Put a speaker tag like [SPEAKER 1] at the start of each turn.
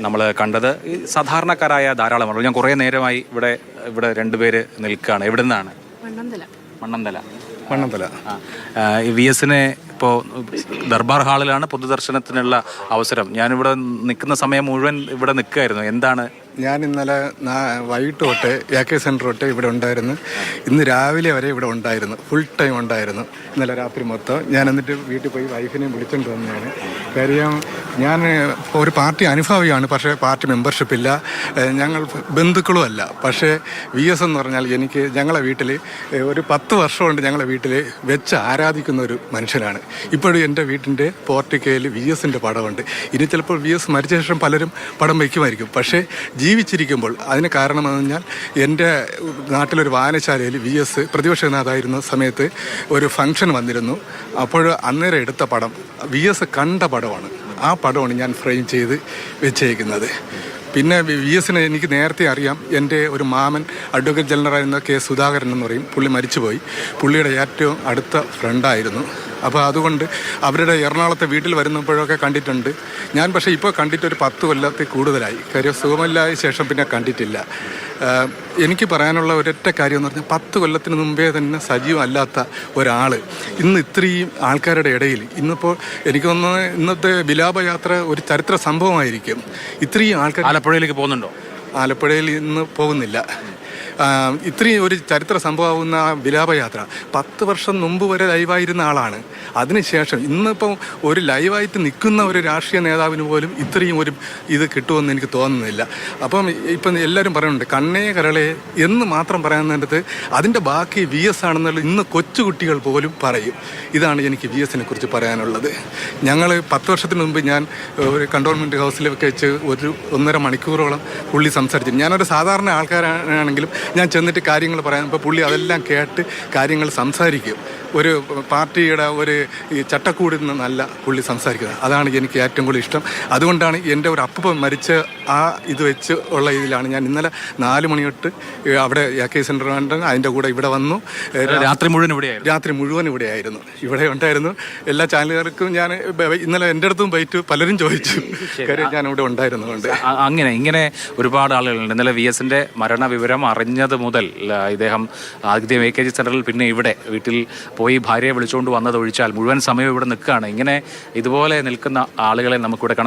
[SPEAKER 1] നമ്മൾ കണ്ടത് ഈ സാധാരണക്കാരായ ധാരാളം ആളുകൾ. ഞാൻ കുറേ നേരമായി ഇവിടെ ഇവിടെ രണ്ടുപേര് നിൽക്കുകയാണ്. എവിടെ നിന്നാണ്
[SPEAKER 2] മണ്ണന്തല.
[SPEAKER 1] മണ്ണന്തല.
[SPEAKER 3] മണ്ണന്തല
[SPEAKER 1] ഈ വി എസിനെ ഇപ്പോൾ ദർബാർ ഹാളിലാണ് പൊതുദർശനത്തിനുള്ള അവസരം. ഞാനിവിടെ നിൽക്കുന്ന സമയം മുഴുവൻ ഇവിടെ നിൽക്കുമായിരുന്നു എന്താണ്
[SPEAKER 3] ഞാൻ ഇന്നലെ വൈകിട്ട് തൊട്ട് എ കെ സെന്റർ തൊട്ട് ഇവിടെ ഉണ്ടായിരുന്നു. ഇന്ന് രാവിലെ വരെ ഇവിടെ ഉണ്ടായിരുന്നു. ഫുൾ ടൈം ഉണ്ടായിരുന്നു. ഇന്നലെ രാത്രി മൊത്തം. ഞാൻ എന്നിട്ട് വീട്ടിൽ പോയി വൈഫിനെയും വിളിച്ചുകൊണ്ട് വന്നതാണ്. കാര്യം ഞാൻ ഒരു പാർട്ടി അനുഭാവിയാണ് പക്ഷേ പാർട്ടി മെമ്പർഷിപ്പ് ഇല്ല. ഞങ്ങൾ ബന്ധുക്കളും അല്ല പക്ഷേ വി എസ് എന്ന് പറഞ്ഞാൽ എനിക്ക് ഞങ്ങളെ വീട്ടിൽ ഒരു പത്ത് വർഷം കൊണ്ട് ഞങ്ങളെ വീട്ടിൽ വെച്ച് ആരാധിക്കുന്ന ഒരു മനുഷ്യനാണ്. ഇപ്പോഴും എന്റെ വീട്ടിന്റെ പോർട്ടിക്കയിൽ വി എസിന്റെ പടമുണ്ട്. ഇനി ചിലപ്പോൾ വി എസ് മരിച്ച ശേഷം പലരും പടം വയ്ക്കുമായിരിക്കും. പക്ഷേ ജീവിച്ചിരിക്കുമ്പോൾ അതിന് കാരണം പറഞ്ഞാൽ എന്റെ നാട്ടിലൊരു വായനശാലയിൽ വി എസ് പ്രതിപക്ഷ നേതായിരുന്ന സമയത്ത് ഒരു ഫംഗ്ഷൻ വന്നിരുന്നു. അപ്പോൾ അന്നേരം എടുത്ത പടം വി എസ് കണ്ട പടമാണ്. ആ പടമാണ് ഞാൻ ഫ്രെയിം ചെയ്ത് വെച്ചേക്കുന്നത്. പിന്നെ വി എസിനെ എനിക്ക് നേരത്തെ അറിയാം. എന്റെ ഒരു മാമൻ അഡ്വക്കേറ്റ് ജനറൽ ജനറലായിരുന്ന കെ സുധാകരൻ എന്ന് പറയും. പുള്ളി മരിച്ചുപോയി. പുള്ളിയുടെ ഏറ്റവും അടുത്ത ഫ്രണ്ടായിരുന്നു അപ്പോൾ അതുകൊണ്ട് അവരുടെ എറണാകുളത്തെ വീട്ടിൽ വരുന്നപ്പോഴൊക്കെ കണ്ടിട്ടുണ്ട്. ഞാൻ പക്ഷേ ഇപ്പോൾ കണ്ടിട്ട് ഒരു പത്ത് കൊല്ലത്തിൽ കൂടുതലായി. കാര്യം സുഖമില്ലായ ശേഷം പിന്നെ കണ്ടിട്ടില്ല. എനിക്ക് പറയാനുള്ള ഒരൊറ്റ കാര്യം എന്ന് പറഞ്ഞാൽ പത്ത് കൊല്ലത്തിന് മുമ്പേ തന്നെ സജീവമല്ലാത്ത ഒരാൾ ഇന്ന് ഇത്രയും ആൾക്കാരുടെ ഇടയിൽ ഇന്നിപ്പോൾ എനിക്ക് തോന്നുന്നത് ഇന്നത്തെ വിലാപയാത്ര ഒരു ചരിത്ര സംഭവമായിരിക്കും. ഇത്രയും ആൾക്കാർ
[SPEAKER 1] ആലപ്പുഴയിലേക്ക് പോകുന്നുണ്ടോ?
[SPEAKER 3] ആലപ്പുഴയിൽ ഇന്ന് പോകുന്നില്ല. ഇത്രയും ഒരു ചരിത്ര സംഭവമാകുന്ന വിലാപയാത്ര. പത്ത് വർഷം മുമ്പ് വരെ ലൈവായിരുന്ന ആളാണ്. അതിനുശേഷം ഇന്നിപ്പം ഒരു ലൈവായിട്ട് നിൽക്കുന്ന ഒരു രാഷ്ട്രീയ നേതാവിന് പോലും ഇത്രയും ഒരു ഇത് കിട്ടുമെന്ന് എനിക്ക് തോന്നുന്നില്ല. അപ്പം ഇപ്പം എല്ലാവരും പറയുന്നുണ്ട് കണ്ണേ കരളെ എന്ന് മാത്രം പറയുന്നിടത്ത് അതിന്റെ ബാക്കി വി എസ് ആണെന്നുള്ള ഇന്ന് കൊച്ചുകുട്ടികൾ പോലും പറയും. ഇതാണ് എനിക്ക് വി എസിനെ കുറിച്ച് പറയാനുള്ളത്. ഞങ്ങൾ പത്ത് വർഷത്തിന് മുമ്പ് ഞാൻ ഒരു കണ്ടോൺമെന്റ് ഹൗസിലൊക്കെ വെച്ച് ഒരു ഒന്നര മണിക്കൂറോളം പുള്ളി സംസാരിച്ചു. ഞാനൊരു സാധാരണ ആൾക്കാരാണെങ്കിലും ഞാൻ ചെന്നിട്ട് കാര്യങ്ങൾ പറയാം. ഇപ്പോൾ പുള്ളി അതെല്ലാം കേട്ട് കാര്യങ്ങൾ സംസാരിക്കും. ഒരു പാർട്ടിയുടെ ഒരു ഈ ചട്ടക്കൂടിൽ നിന്നല്ല പുള്ളി സംസാരിക്കുന്നത്. അതാണ് എനിക്ക് ഏറ്റവും കൂടുതൽ ഇഷ്ടം. അതുകൊണ്ടാണ് എന്റെ ഒരു അപ്പൂപ്പൻ മരിച്ച ആ ഇത് വെച്ച് ഉള്ള ഇതിലാണ് ഞാൻ ഇന്നലെ നാല് മണി തൊട്ട് അവിടെ എ കെ സെന്റർ അതിന്റെ കൂടെ ഇവിടെ വന്നു.
[SPEAKER 1] രാത്രി മുഴുവൻ ഇവിടെ
[SPEAKER 3] രാത്രി മുഴുവൻ ഇവിടെ ആയിരുന്നു. ഇവിടെ ഉണ്ടായിരുന്നു. എല്ലാ ചാനലുകാർക്കും ഞാൻ ഇന്നലെ എന്റെ അടുത്തും പോയിട്ട് പലരും ചോദിച്ചു. കാര്യം ഞാൻ ഇവിടെ
[SPEAKER 1] ഉണ്ടായിരുന്നു അങ്ങനെ ഇങ്ങനെ ഒരുപാട് ആളുകളുണ്ട്. ഇന്നലെ വി എസിന്റെ മരണ വിവരം അറിഞ്ഞത് മുതൽ ഇദ്ദേഹം ആദ്യം എ കെ ജി സെന്ററിൽ പിന്നെ ഇവിടെ വീട്ടിൽ പോയി ഭാര്യയെ വിളിച്ചുകൊണ്ട് വന്നത് ഒഴിച്ചാൽ മുഴുവൻ സമയം ഇവിടെ നിൽക്കുകയാണ്. ഇങ്ങനെ ഇതുപോലെ നിൽക്കുന്ന ആളുകളെ നമുക്കിവിടെ